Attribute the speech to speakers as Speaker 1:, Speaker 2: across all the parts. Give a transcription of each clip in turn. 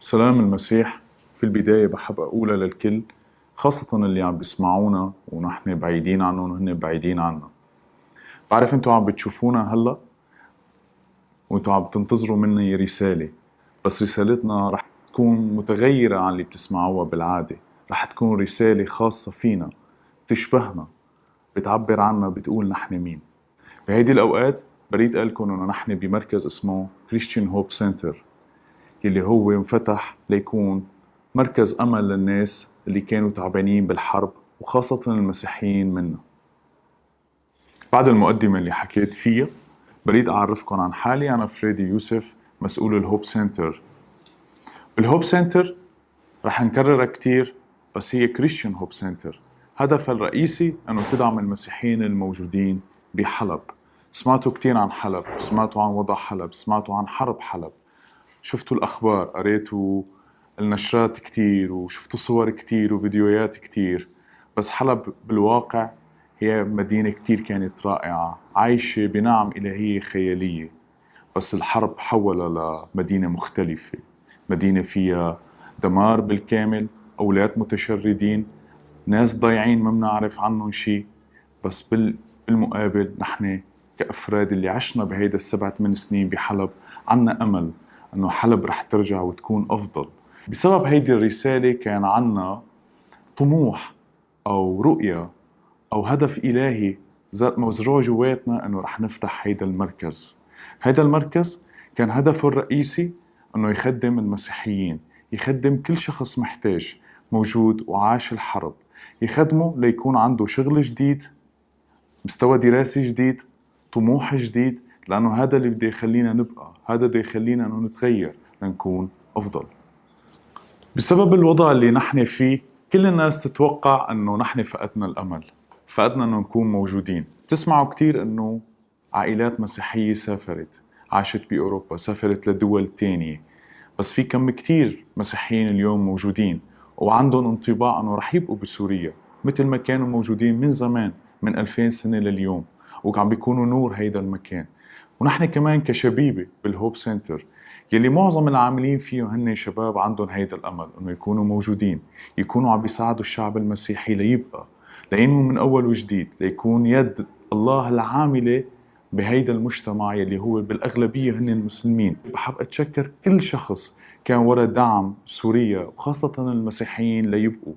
Speaker 1: سلام المسيح. في البداية بحب أقولها للكل خاصة اللي عم بيسمعونا ونحن بعيدين عنهم وهن بعيدين عنا بعرف أنتوا عم بتشوفونا هلأ وانتوا عم تنتظروا مني رسالة بس رسالتنا رح تكون متغيرة عن اللي بتسمعوها بالعادة. رح تكون رسالة خاصة فينا تشبهنا بتعبر عنا بتقول نحن مين. بهيدي الأوقات بريد أقلكم إنه نحن بمركز اسمه كريستيان هوب سنتر يلي هو انفتح ليكون مركز أمل للناس اللي كانوا تعبانين بالحرب وخاصة المسيحيين منا. بعد المقدمة اللي حكيت فيها بريد أعرفكم عن حالي. أنا فريدي يوسف مسؤول الهوب سنتر بالهوب سنتر رح نكررها كتير بس هي كريستيان هوب سنتر هدفها الرئيسي أنه تدعم المسيحيين الموجودين بحلب. سمعتوا كتير عن حلب سمعتوا عن وضع حلب سمعتوا عن حرب حلب. شفتوا الأخبار قريتوا النشرات كتير وشفتوا صور كتير وفيديوهات كتير بس حلب بالواقع هي مدينة كتير كانت رائعة عايشة بنعم إلهية خيالية بس الحرب حولها لمدينة مختلفة مدينة فيها دمار بالكامل أولاد متشردين ناس ضايعين ما بنعرف عنهم شيء بس بالمقابل نحن كأفراد اللي عشنا بهيدا السبع ثمان سنين بحلب عنا أمل أنه حلب رح ترجع وتكون أفضل. بسبب هيدي الرسالة كان عنا طموح أو رؤية أو هدف إلهي مزروع جواتنا أنه رح نفتح هيدا المركز. هيدا المركز كان هدفه الرئيسي أنه يخدم المسيحيين يخدم كل شخص محتاج موجود وعاش الحرب. يخدمه ليكون عنده شغل جديد مستوى دراسي جديد طموح جديد لأنه هذا اللي بده يخلينا نبقى هذا بده يخلينا أنه نتغير لنكون أفضل. بسبب الوضع اللي نحن فيه كل الناس تتوقع أنه نحن فقدنا الأمل فقدنا أنه نكون موجودين. تسمعوا كتير أنه عائلات مسيحية سافرت عاشت بأوروبا سافرت لدول تانية. بس في كم كتير مسيحيين اليوم موجودين وعندهم انطباع أنه رح يبقوا بسوريا مثل ما كانوا موجودين من زمان من 2000 سنة لليوم. وعم بيكونوا نور هيدا المكان. ونحن كمان كشبيبة بالهوب سنتر يلي معظم العاملين فيه هن شباب عندهم هيدا الأمل إنه يكونوا موجودين يكونوا عم بيساعدوا الشعب المسيحي ليبقى لينمو من أول وجديد ليكون يد الله العاملة بهيدا المجتمع يلي هو بالأغلبية هن المسلمين. بحب أتشكر كل شخص كان ورا دعم سوريا وخاصة المسيحيين ليبقوا.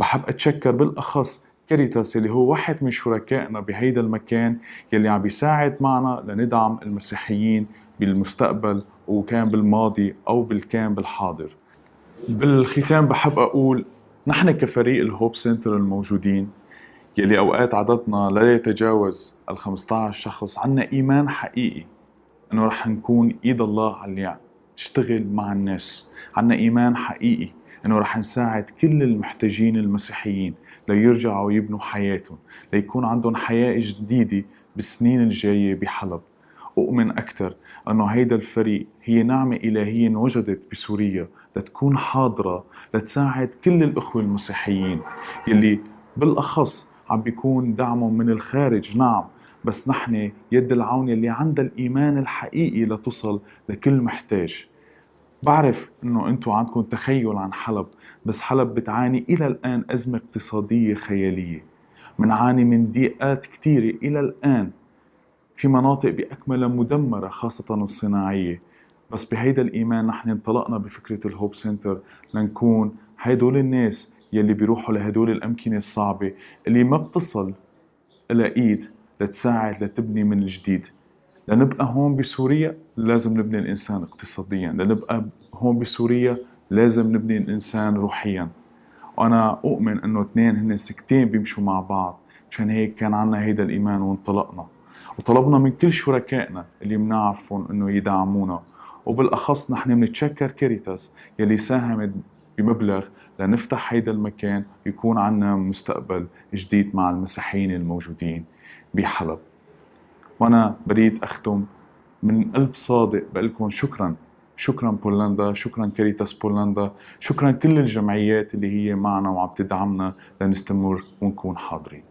Speaker 1: بحب أتشكر بالأخص كاريتاس اللي هو واحد من شركائنا بهيدا المكان يلي عم بيساعد معنا لندعم المسيحيين بالمستقبل وكان بالماضي أو بالكان بالحاضر. بالختام بحب أقول نحن كفريق الهوب سنتر الموجودين يلي أوقات عددنا لا يتجاوز ال 15 شخص عنا إيمان حقيقي إنه رح نكون إيد الله اللي تشتغل مع الناس. عنا إيمان حقيقي. إنه رح نساعد كل المحتاجين المسيحيين ليرجعوا يبنوا حياتهم ليكون عندهم حياة جديدة بالسنين الجاية بحلب. أؤمن أكثر أنه هيدا الفريق هي نعمة إلهية انوجدت بسوريا لتكون حاضرة لتساعد كل الأخوة المسيحيين يلي بالأخص عم بيكون دعمهم من الخارج. نعم بس نحن يد العون يلي عندها الإيمان الحقيقي لتصل لكل محتاج. بعرف إنه أنتم عندكم تخيل عن حلب بس حلب بتعاني إلى الآن أزمة اقتصادية خيالية. منعاني من ضيقات كثيره إلى الآن في مناطق بأكملها مدمرة خاصة الصناعية. بس بهيدا الإيمان نحن انطلقنا بفكرة الهوب سنتر لنكون هدول الناس يلي بيروحوا لهدول الأمكنة الصعبة اللي ما بتصل إلى إيد لتساعد لتبني من الجديد. لنبقى هون بسوريا لازم نبني الإنسان اقتصاديا. لنبقى هون بسوريا لازم نبني الإنسان روحيا. وأنا أؤمن أنه اثنين هن سكتين بيمشوا مع بعض. مشان هيك كان عنا هيدا الإيمان وانطلقنا. وطلبنا من كل شركائنا اللي بنعرفهم أنه يدعمونا. وبالأخص نحن بنتشكر كاريتاس يلي ساهمت بمبلغ لنفتح هيدا المكان يكون عنا مستقبل جديد مع المسيحيين الموجودين بحلب. وأنا بريد أختم. من قلب صادق بقول لكم شكرا. شكرا بولندا شكرا كاريتاس بولندا. شكرا كل الجمعيات اللي هي معنا وعم تدعمنا لنستمر ونكون حاضرين.